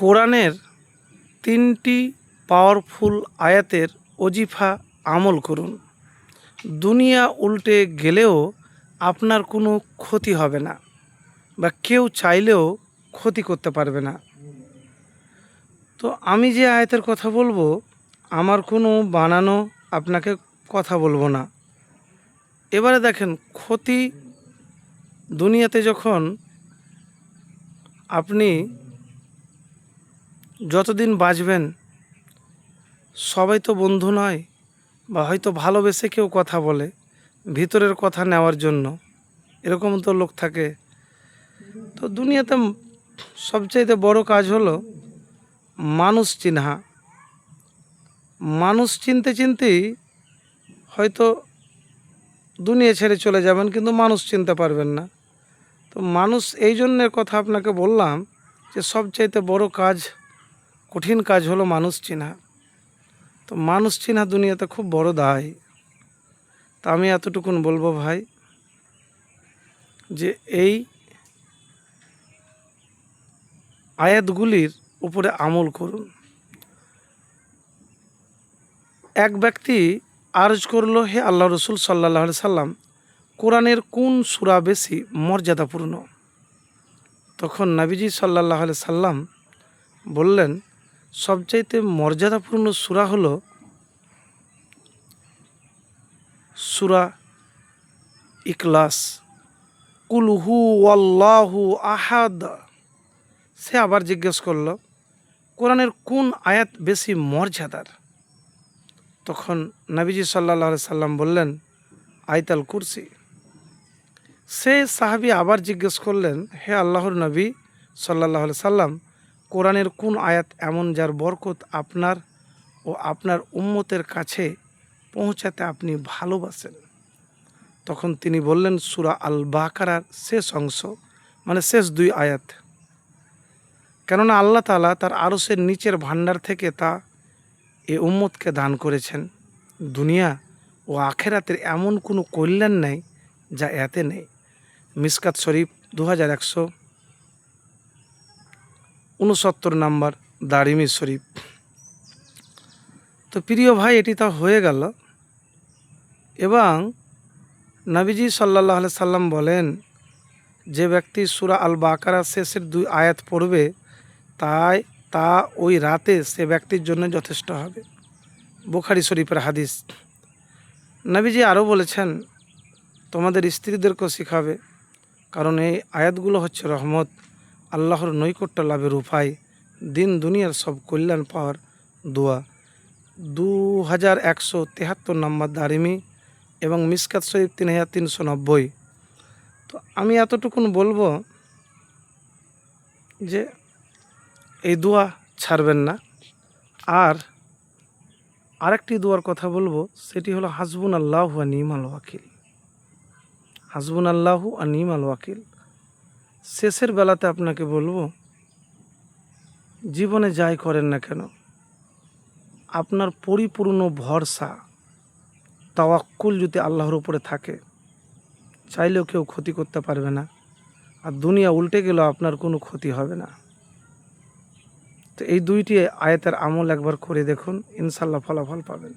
কোরআনের তিনটি পাওয়ারফুল আয়াতের অজিফা আমল করুন। দুনিয়া উল্টে গেলেও আপনার কোনো ক্ষতি হবে না বা কেউ চাইলেও ক্ষতি করতে পারবে না। তো আমি যে আয়াতের কথা বলব, আমার কোনো বানানো আপনাকে কথা বলব না। এবারে দেখেন, ক্ষতি দুনিয়াতে যখন আপনি যতদিন বাঁচবেন, সবাই তো বন্ধু নয় বা হয়তো ভালোবেসে কেউ কথা বলে ভিতরের কথা নেওয়ার জন্য। এরকম তো লোক থাকে। তো দুনিয়াতে সবচাইতে বড় কাজ হলো মানুষ চিনহা। মানুষ চিনতে চিনতেই হয়তো দুনিয়া ছেড়ে চলে যাবেন কিন্তু মানুষ চিনতে পারবেন না। তো মানুষ এই জন্যের কথা আপনাকে বললাম যে সবচাইতে বড় কাজ কঠিন কাজ হলো মানুষ চিনা। তো মানুষ চিনা দুনিয়াতে খুব বড় দায়। তা আমি এতটুকুন বলব ভাই, যে এই আয়াতগুলির উপরে আমল করুন। এক ব্যক্তি আরজ করল, হে আল্লাহ রসুল সাল্লাহ সাল্লাম, কোরআনের কোন সুরা বেশি মর্যাদাপূর্ণ? তখন নাবিজি সাল্লাহ সাল্লাম বললেন সবচাইতে মর্যাদাপূর্ণ সুরা হল সুরা ইকলাস কুলহু আল্লাহু আহাদ। সে আবার জিজ্ঞেস করল, কোরআনের কোন আয়াত বেশি মর্যাদার? তখন নবীজি সাল্লাহ সাল্লাম বললেন, আয়তাল কুরসি। সে সাহাবি আবার জিজ্ঞেস করলেন, হে আল্লাহর নবী সাল্লাহ সাল্লাম কোরআনের কোন আয়াত এমন যার বরকত আপনার ও আপনার উম্মতের কাছে পৌঁছাতে আপনি ভালোবাসেন? তখন তিনি বললেন, সুরা আল বাকারার শেষ অংশ মানে শেষ দুই আয়াত। কেননা আল্লাহ তালা তার আরসের নিচের ভাণ্ডার থেকে তা এ উম্মতকে দান করেছেন। দুনিয়া ও আখেরাতের এমন কোনো কল্যাণ নেই যা এতে নেই। মিসকাত শরীফ দু হাজার একশো উনসত্তর নাম্বার দারিমি শরীফ। তো প্রিয় ভাই, এটি তা হয়ে গেল। এবং নবীজি সাল্লাহ সাল্লাম বলেন, যে ব্যক্তি সুরা আল বাকারা শেষের দুই আয়াত পড়বে, তাই তা ওই রাতে সে ব্যক্তির জন্য যথেষ্ট হবে। বুখারি শরীফের হাদিস। নবীজি আরও বলেছেন, তোমাদের স্ত্রীদেরকেও শিখাবে, কারণ এই আয়াতগুলো হচ্ছে রহমত। আল্লাহর নৈকট্য লাভের উপায়, দিন দুনিয়ার সব কল্যাণ পাওয়ার দোয়া। দু হাজার একশো তেহাত্তর নম্বর দারিমি এবং মিসকাত শরীফ তিন হাজার তিনশো নব্বই। তো আমি এতটুকুন বলব যে এই দোয়া ছাড়বেন না। আর আরেকটি দোয়ার কথা বলব, সেটি হলো হাসবুন আল্লাহ আর নিমাল ওয়াকিল। হাসবুন আল্লাহ আর নিমাল ওয়াকিল। শেষের বেলাতে আপনাকে বলব, জীবনে যাই করেন না কেন, আপনার পরিপূর্ণ ভরসা, তাওয়াক্কুল যদি আল্লাহর উপরে থাকে, চাইলেও কেউ ক্ষতি করতে পারবে না, আর দুনিয়া উল্টে গেলেও আপনার কোনো ক্ষতি হবে না। তো এই দুইটি আয়াতের আমল একবার করে দেখুন ইনশাল্লাহ ফলাফল পাবেন।